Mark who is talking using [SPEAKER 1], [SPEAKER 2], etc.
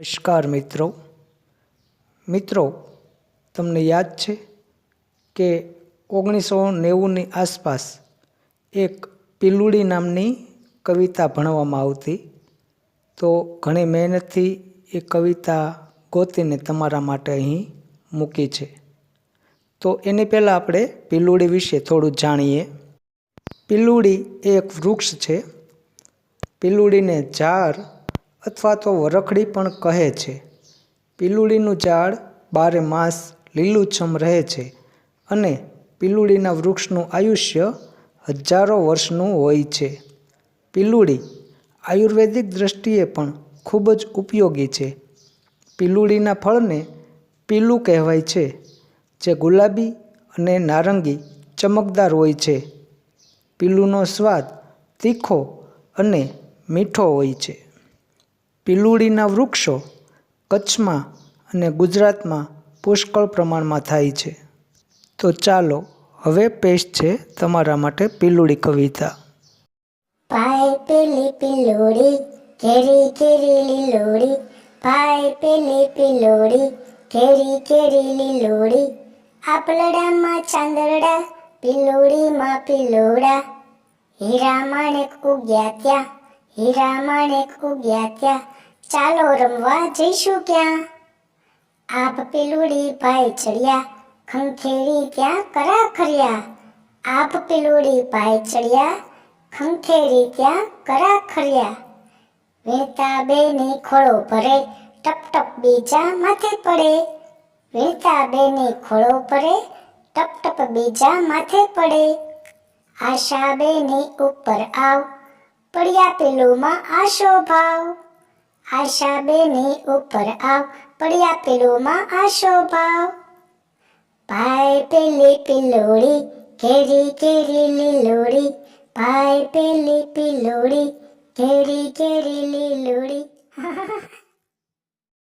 [SPEAKER 1] નમસ્કાર મિત્રો. મિત્રો, તમને યાદ છે કે ઓગણીસો નેવુંની આસપાસ એક પિલુડી નામની કવિતા ભણવામાં આવતી? તો ઘણી મહેનતથી એ કવિતા ગોતીને તમારા માટે અહીં મૂકી છે. તો એની પહેલાં આપણે પિલુડી વિશે થોડું જાણીએ. પિલુડી એ એક વૃક્ષ છે. પિલુડીને ઝાડ અથવા તો વરખડી પણ કહે છે. પિલુડીનું ઝાડ બારે માસ લીલુંછમ રહે છે અને પિલુડીના વૃક્ષનું આયુષ્ય હજારો વર્ષનું હોય છે. પિલુડી આયુર્વેદિક દ્રષ્ટિએ પણ ખૂબ જ ઉપયોગી છે. પિલુડીના ફળને પીલું કહેવાય છે, જે ગુલાબી અને નારંગી ચમકદાર હોય છે. પીલુંનો સ્વાદ તીખો અને મીઠો હોય છે. પિલુડીના વૃક્ષો કચ્છમાં અને ગુજરાતમાં પુષ્કળ પ્રમાણમાં થાય છે. તો ચાલો, હવે પેશ છે તમારા માટે પીલુડી કવિતા.
[SPEAKER 2] પાય પેલી પીલોડી ઘેરી કેરી લીલોડી. પાય પેલી પીલોડી ઘેરી કેરી લીલોડી. આપલડામાં ચાંદરડા, પીલોડીમાં પીલોડા. હીરા માણેક ઉગ્યા ત્યાં હીરા માણેક ઉગ્યા ત્યાં ચાલો રમવા જઈશું ક્યાં? આપ પેલુડી ભાઈ ચડ્યા, ખંખેરી ત્યાં કરા ખર્યા આપ પેલુડી ભાઈ ચડ્યા, ખંખેરી ત્યાં કરા ખર્યા વીણતા બેની ખોળો ભરે, ટપ ટપ બીજા માથે પડે. વીણતા બેની ખોળો ભરે, ટપ ટપ બીજા માથે પડે. આશા બેની ઉપર આવ, પડ્યા પેલુમાં આશો ભાવ. આશા બેની ઉપર આવ પડ્યા પેલુમાં આશો ભાવ. ભાઈ પેલી પિલોડી ઘેરી ઘેરી લીલોડી ભાઈ પેલી પિલોડી ઘેરી ઘેરી લીલોડી